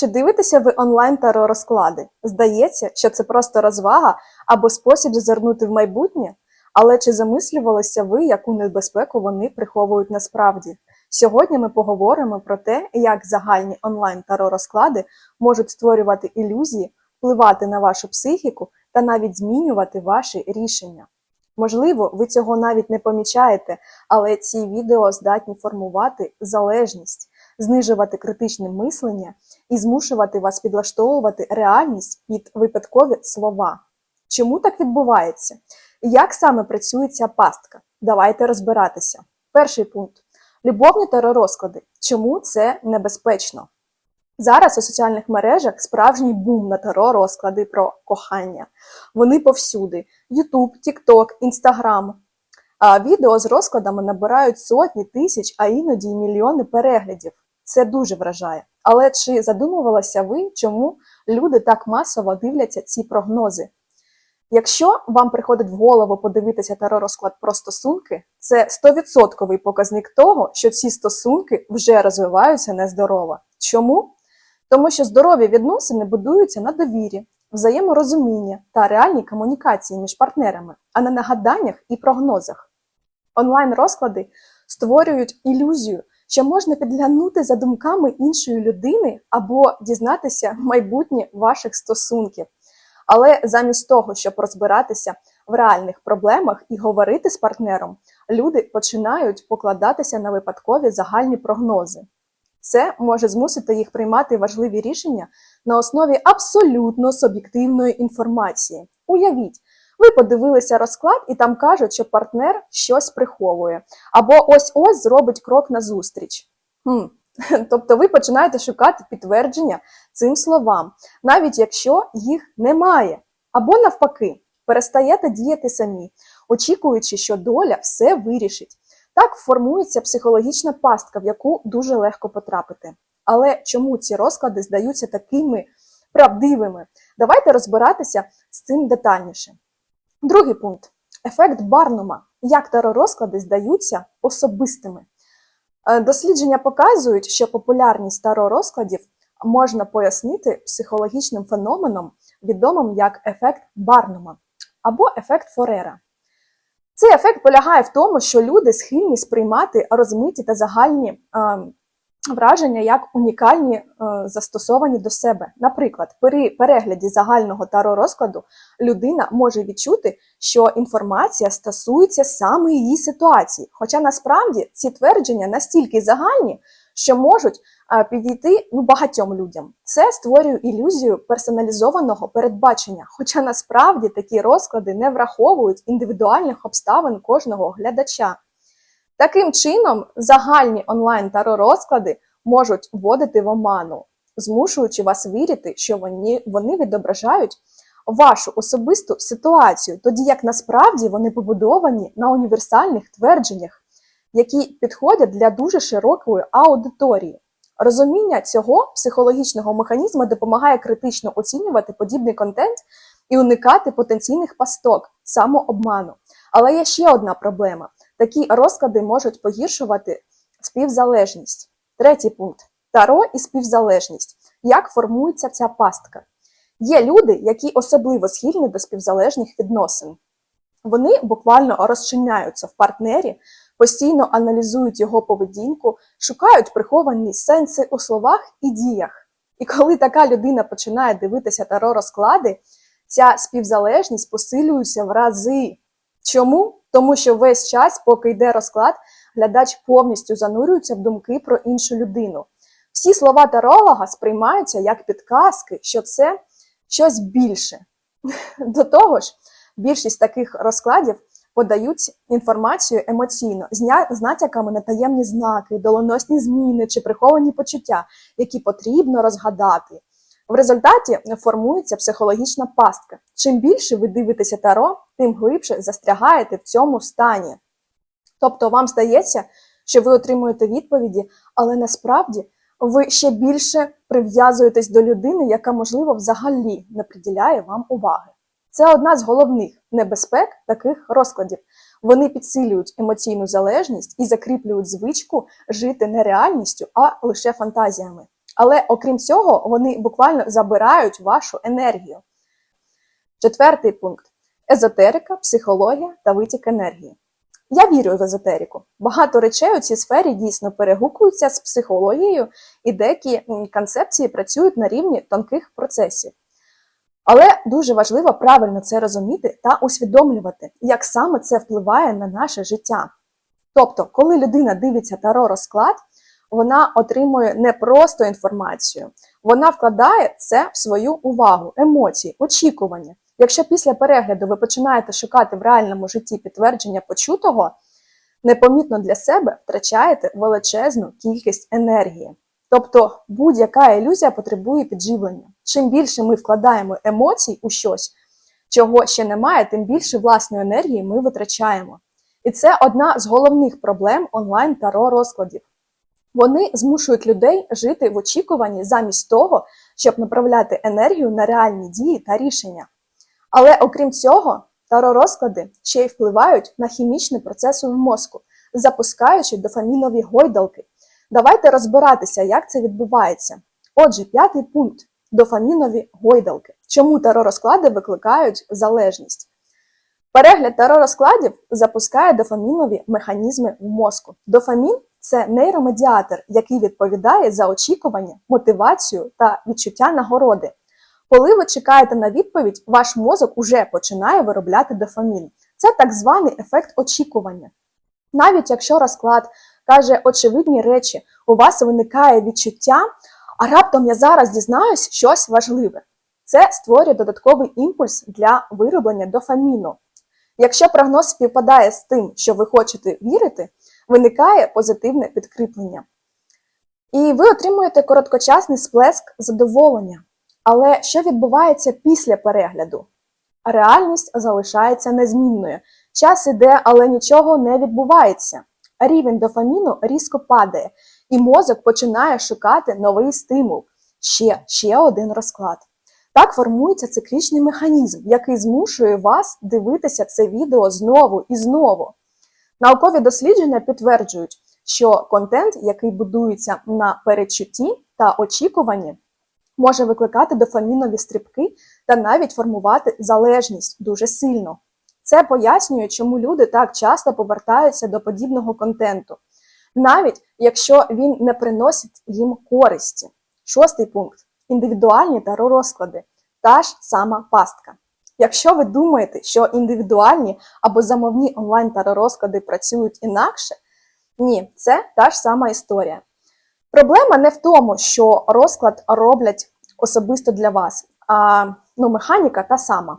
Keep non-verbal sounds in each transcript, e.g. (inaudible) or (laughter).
Чи дивитеся ви онлайн таро розклади? Здається, що це просто розвага або спосіб зазирнути в майбутнє? Але чи замислювалися ви, яку небезпеку вони приховують насправді? Сьогодні ми поговоримо про те, як загальні онлайн таро розклади можуть створювати ілюзії, впливати на вашу психіку та навіть змінювати ваші рішення. Можливо, ви цього навіть не помічаєте, але ці відео здатні формувати залежність, знижувати критичне мислення і змушувати вас підлаштовувати реальність під випадкові слова. Чому так відбувається? Як саме працює ця пастка? Давайте розбиратися. Перший пункт: любовні теророзклади. Чому це небезпечно? Зараз у соціальних мережах справжній бум на таро про кохання. Вони повсюди: YouTube, TikTok, Instagram. А відео з розкладами набирають сотні тисяч, а іноді й мільйони переглядів. Це дуже вражає. Але чи задумувалися ви, чому люди так масово дивляться ці прогнози? Якщо вам приходить в голову подивитися таро розклад про стосунки, це 100% показник того, що ці стосунки вже розвиваються нездорово. Чому? Тому що здорові відносини будуються на довірі, взаєморозумінні та реальній комунікації між партнерами, а не на гаданнях і прогнозах. Онлайн-розклади створюють ілюзію, що можна підглянути за думками іншої людини або дізнатися майбутнє ваших стосунків. Але замість того, щоб розбиратися в реальних проблемах і говорити з партнером, люди починають покладатися на випадкові загальні прогнози. Це може змусити їх приймати важливі рішення на основі абсолютно суб'єктивної інформації. Уявіть, ви подивилися розклад, і там кажуть, що партнер щось приховує, або ось-ось зробить крок назустріч. Хм. (laughs) Тобто ви починаєте шукати підтвердження цим словам, навіть якщо їх немає. Або навпаки, перестаєте діяти самі, очікуючи, що доля все вирішить. Так формується психологічна пастка, в яку дуже легко потрапити. Але чому ці розклади здаються такими правдивими? Давайте розбиратися з цим детальніше. Другий пункт ефект Барнума. Як теророзклади здаються особистими. Е, Дослідження показують, що популярність таро-розкладів можна пояснити психологічним феноменом, відомим як ефект Барнума або ефект Форера. Цей ефект полягає в тому, що люди схильні сприймати розмиті та загальні е, враження як унікальні, е, застосовані до себе. Наприклад, при перегляді загального таро розкладу людина може відчути, що інформація стосується саме її ситуації. Хоча насправді ці твердження настільки загальні, що можуть е, підійти ну, багатьом людям. Це створює ілюзію персоналізованого передбачення. Хоча насправді такі розклади не враховують індивідуальних обставин кожного глядача. Таким чином, загальні онлайн таро розклади можуть вводити в оману, змушуючи вас вірити, що вони, вони відображають вашу особисту ситуацію, тоді як насправді вони побудовані на універсальних твердженнях, які підходять для дуже широкої аудиторії. Розуміння цього психологічного механізму допомагає критично оцінювати подібний контент і уникати потенційних пасток, самообману. Але є ще одна проблема: такі розклади можуть погіршувати співзалежність. Третій пункт таро і співзалежність. Як формується ця пастка? Є люди, які особливо схильні до співзалежних відносин. Вони буквально розчиняються в партнері, постійно аналізують його поведінку, шукають приховані сенси у словах і діях. І коли така людина починає дивитися таро розклади, ця співзалежність посилюється в рази. Чому? Тому що весь час, поки йде розклад, глядач повністю занурюється в думки про іншу людину. Всі слова таролога сприймаються як підказки, що це щось більше. (laughs) До того ж, більшість таких розкладів подають інформацію емоційно, з натяками на таємні знаки, доленосні зміни чи приховані почуття, які потрібно розгадати. В результаті формується психологічна пастка. Чим більше ви дивитеся таро, тим глибше застрягаєте в цьому стані. Тобто вам здається, що ви отримуєте відповіді, але насправді ви ще більше прив'язуєтесь до людини, яка, можливо, взагалі не приділяє вам уваги. Це одна з головних небезпек таких розкладів. Вони підсилюють емоційну залежність і закріплюють звичку жити не реальністю, а лише фантазіями. Але окрім цього, вони буквально забирають вашу енергію. Четвертий пункт езотерика, психологія та витік енергії. Я вірю в езотерику. Багато речей у цій сфері дійсно перегукуються з психологією, і деякі концепції працюють на рівні тонких процесів. Але дуже важливо правильно це розуміти та усвідомлювати, як саме це впливає на наше життя. Тобто, коли людина дивиться таро розклад, вона отримує не просто інформацію, вона вкладає це в свою увагу, емоції, очікування. Якщо після перегляду ви починаєте шукати в реальному житті підтвердження почутого, непомітно для себе втрачаєте величезну кількість енергії. Тобто будь-яка ілюзія потребує підживлення. Чим більше ми вкладаємо емоцій у щось, чого ще немає, тим більше власної енергії ми витрачаємо. І це одна з головних проблем онлайн таро розкладів. Вони змушують людей жити в очікуванні замість того, щоб направляти енергію на реальні дії та рішення. Але окрім цього, таро розклади ще й впливають на хімічні процеси в мозку, запускаючи дофамінові гойдалки. Давайте розбиратися, як це відбувається. Отже, п'ятий пункт дофамінові гойдалки. Чому таро розклади викликають залежність? Перегляд таро розкладів запускає дофамінові механізми в мозку. Дофамін це нейромедіатор, який відповідає за очікування, мотивацію та відчуття нагороди. Коли ви чекаєте на відповідь, ваш мозок уже починає виробляти дофамін. Це так званий ефект очікування. Навіть якщо розклад каже очевидні речі, у вас виникає відчуття, а раптом я зараз дізнаюсь щось важливе. Це створює додатковий імпульс для вироблення дофаміну. Якщо прогноз співпадає з тим, що ви хочете вірити, виникає позитивне підкріплення. І ви отримуєте короткочасний сплеск задоволення. Але що відбувається після перегляду? Реальність залишається незмінною. Час іде, але нічого не відбувається. Рівень дофаміну різко падає, і мозок починає шукати новий стимул. Ще, ще один розклад. Так формується циклічний механізм, який змушує вас дивитися це відео знову і знову. Наукові дослідження підтверджують, що контент, який будується на передчутті та очікуванні, може викликати дофамінові стрибки та навіть формувати залежність дуже сильно. Це пояснює, чому люди так часто повертаються до подібного контенту, навіть якщо він не приносить їм користі. Шостий пункт індивідуальні таро розклади. Та ж сама пастка. Якщо ви думаєте, що індивідуальні або замовні онлайн таро розклади працюють інакше, ні, це та ж сама історія. Проблема не в тому, що розклад роблять особисто для вас, а ну, механіка та сама.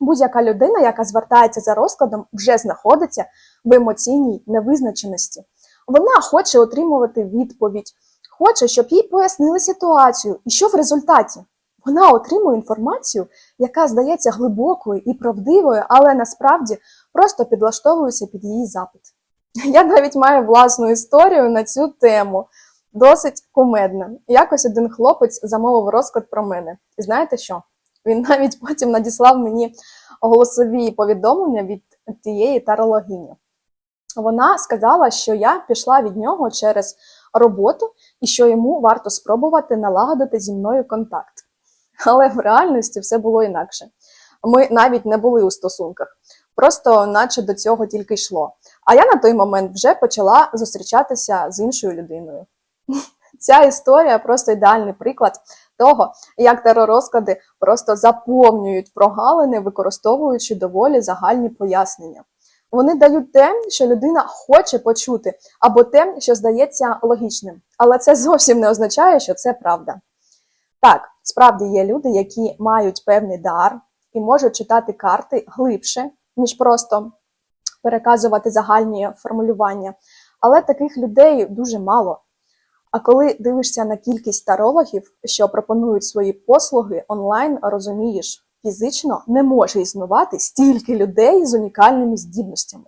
Будь-яка людина, яка звертається за розкладом, вже знаходиться в емоційній невизначеності. Вона хоче отримувати відповідь, хоче, щоб їй пояснили ситуацію. І що в результаті? Вона отримує інформацію, яка здається глибокою і правдивою, але насправді просто підлаштовується під її запит. (laughs) Я навіть маю власну історію на цю тему, досить кумедна. Якось один хлопець замовив розклад про мене. І знаєте що? Він (laughs) навіть потім надіслав мені голосові повідомлення від тієї тарологині. Вона сказала, що я пішла від нього через роботу і що йому варто спробувати налагодити зі мною контакт. Але в реальності все було інакше. Ми навіть не були у стосунках, просто наче до цього тільки йшло. А я на той момент вже почала зустрічатися з іншою людиною. (laughs) Ця історія просто ідеальний приклад того, як теророзклади просто заповнюють прогалини, використовуючи доволі загальні пояснення. Вони дають те, що людина хоче почути, або те, що здається логічним. Але це зовсім не означає, що це правда. Так, справді є люди, які мають певний дар і можуть читати карти глибше, ніж просто переказувати загальні формулювання. Але таких людей дуже мало. А коли дивишся на кількість тарологів, що пропонують свої послуги онлайн, розумієш, фізично не може існувати стільки людей з унікальними здібностями.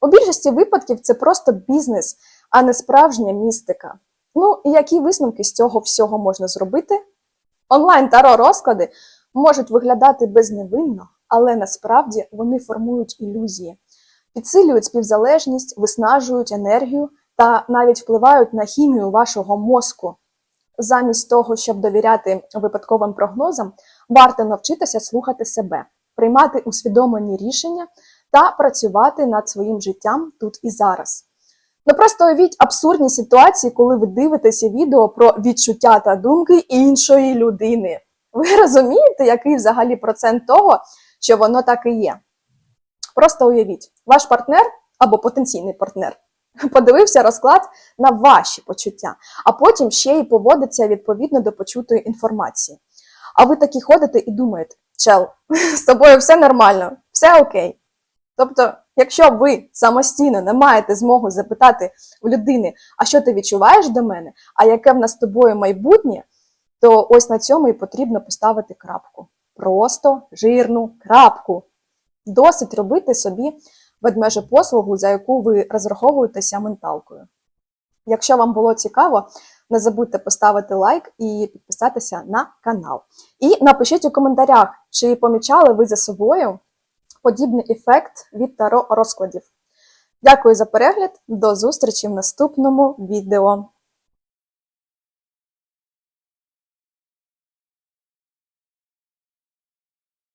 У більшості випадків це просто бізнес, а не справжня містика. Ну і які висновки з цього всього можна зробити? Онлайн таро розклади можуть виглядати безневинно, але насправді вони формують ілюзії, підсилюють співзалежність, виснажують енергію та навіть впливають на хімію вашого мозку. замість того, щоб довіряти випадковим прогнозам, варто навчитися слухати себе, приймати усвідомлені рішення та працювати над своїм життям тут і зараз. Ну просто уявіть абсурдні ситуації, коли ви дивитеся відео про відчуття та думки іншої людини. Ви (laughs) розумієте, який взагалі процент того, що воно так і є? Просто уявіть, ваш партнер або потенційний партнер (laughs) подивився розклад на ваші почуття, а потім ще й поводиться відповідно до почутої інформації. А ви такі ходите і думаєте, чел, (laughs) з тобою все нормально, все окей. Тобто, якщо ви самостійно не маєте змогу запитати в людини, а що ти відчуваєш до мене, а яке в нас з тобою майбутнє, то ось на цьому і потрібно поставити крапку. Просто жирну крапку. Досить робити собі ведмежу послугу, за яку ви розраховуєтеся менталкою. Якщо вам було цікаво, не забудьте поставити лайк і підписатися на канал. І напишіть у коментарях, чи помічали ви за собою подібний ефект від таро розкладів. Дякую за перегляд, до зустрічі в наступному відео.